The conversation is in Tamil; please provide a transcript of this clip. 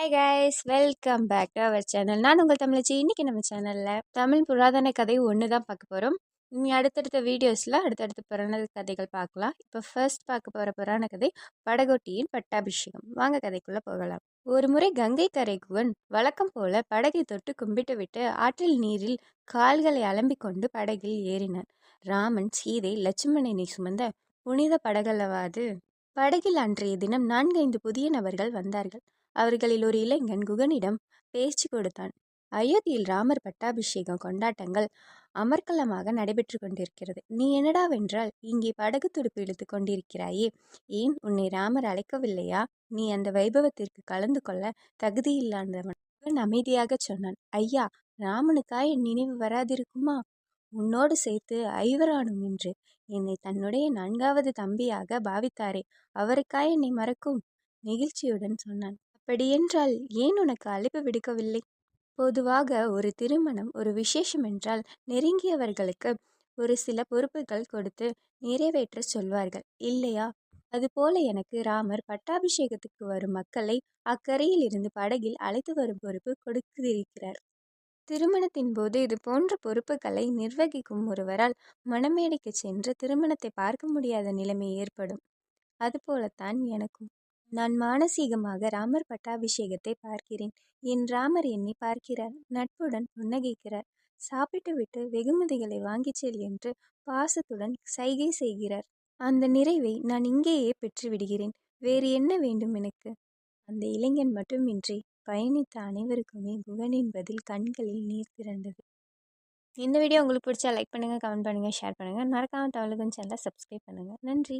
Hi guys welcome back to our channel நான் உங்கள் தமிழச்சி. இன்றைக்கி நம்ம சேனலில் தமிழ் புராதன கதை ஒன்று தான் பார்க்க போகிறோம் இனி அடுத்தடுத்த வீடியோஸில் அடுத்தடுத்த புராண கதைகள் பார்க்கலாம். இப்போ ஃபர்ஸ்ட் பார்க்க போகிற புராண கதை படகோட்டியின் பட்டாபிஷேகம். வாங்க கதைக்குள்ளே போகலாம். ஒரு முறை கங்கை கரை குவன் வழக்கம் போல படகை தொட்டு கும்பிட்டு விட்டு ஆற்றில் நீரில் கால்களை அலம்பிக் கொண்டு படகில் ஏறினான். ராமன் சீதை லட்சுமணனை சுமந்த புனித படகல்லவாது. படகில் அன்றைய தினம் நான்கைந்து புதிய நபர்கள் வந்தார்கள். அவர்களில் ஒரு இளைஞன் குகனிடம் பேச்சு கொடுத்தான். அயோத்தியில் ராமர் பட்டாபிஷேகம் கொண்டாட்டங்கள் அமர்க்கலமாக நடைபெற்று கொண்டிருக்கிறது. நீ என்னடாவென்றால் இங்கே படகு துடுப்பு இழுத்து கொண்டிருக்கிறாயே. ஏன் உன்னை ராமர் அழைக்கவில்லையா? நீ அந்த வைபவத்திற்கு கலந்து கொள்ள தகுதியில்லாதவன் அவன் அமைதியாக சொன்னான். ஐயா ராமனுக்கா என் நினைவு வராதிருக்குமா? உன்னோடு சேர்த்து ஐவரானும் என்று என்னை தன்னுடைய நான்காவது தம்பியாக பாவித்தாரே. அவருக்கா என்னை மறக்கும்? நெகிழ்ச்சியுடன் சொன்னான். அப்படியென்றால் ஏன் உனக்கு அழைப்பு விடுக்கவில்லை? பொதுவாக ஒரு திருமணம் ஒரு விசேஷம் என்றால் நெருங்கியவர்களுக்கு ஒரு சில பொறுப்புகள் கொடுத்து நிறைவேற்ற சொல்வார்கள். இல்லையா? அதுபோல எனக்கு ராமர் பட்டாபிஷேகத்துக்கு வரும் மக்களை அக்கரையில் இருந்து படகில் அழைத்து வரும் பொறுப்பு கொடுத்திருக்கிறார். திருமணத்தின் போது இது போன்ற பொறுப்புகளை நிர்வகிக்கும் ஒருவரால் மணமேடைக்கு சென்று திருமணத்தை பார்க்க முடியாத நிலைமை ஏற்படும். அதுபோலத்தான் எனக்கும். நான் மானசீகமாக ராமர் பட்டாபிஷேகத்தை பார்க்கிறேன். என் ராமர் என்னை பார்க்கிறார். நட்புடன் புன்னகைக்கிறார். சாப்பிட்டு விட்டு வெகுமதிகளை வாங்கிச் செல் என்று பாசத்துடன் சைகை செய்கிறார். அந்த நிறைவை நான் இங்கேயே பெற்றுவிடுகிறேன். வேறு என்ன வேண்டும் எனக்கு? அந்த இளைஞன் மட்டுமின்றி பயணித்த அனைவருக்குமே குகனின் பதில் கண்களில் நீர் திரண்டது இந்த வீடியோ உங்களுக்கு பிடிச்சா லைக் பண்ணுங்கள் கமெண்ட் பண்ணுங்கள் ஷேர் பண்ணுங்கள் மறக்காமல் தமிழகம் சேனலை சப்ஸ்கிரைப் பண்ணுங்கள் நன்றி.